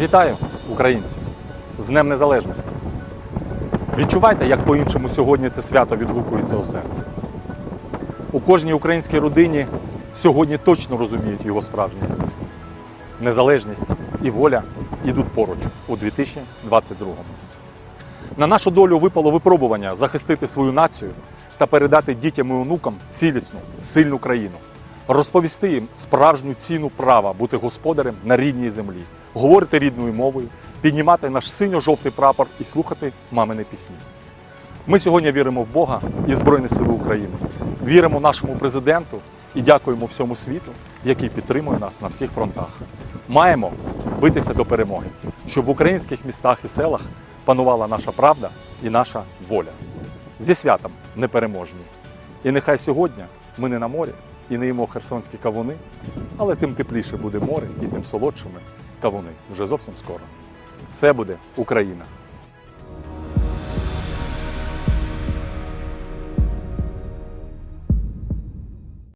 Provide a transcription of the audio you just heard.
Вітаю, українці! З Днем Незалежності! Відчувайте, як по-іншому сьогодні це свято відгукується у серці. У кожній українській родині сьогодні точно розуміють його справжній зміст. Незалежність і воля йдуть поруч у 2022-му. На нашу долю випало випробування захистити свою націю та передати дітям і онукам цілісну, сильну країну, розповісти їм справжню ціну права бути господарем на рідній землі, говорити рідною мовою, піднімати наш синьо-жовтий прапор і слухати мамини пісні. Ми сьогодні віримо в Бога і Збройні Сили України. Віримо нашому президенту і дякуємо всьому світу, який підтримує нас на всіх фронтах. Маємо битися до перемоги, щоб в українських містах і селах панувала наша правда і наша воля. Зі святом непереможні. І нехай сьогодні ми не на морі і не їмо херсонські кавуни, але тим тепліше буде море і тим солодшими кавуни вже зовсім скоро. Все буде Україна!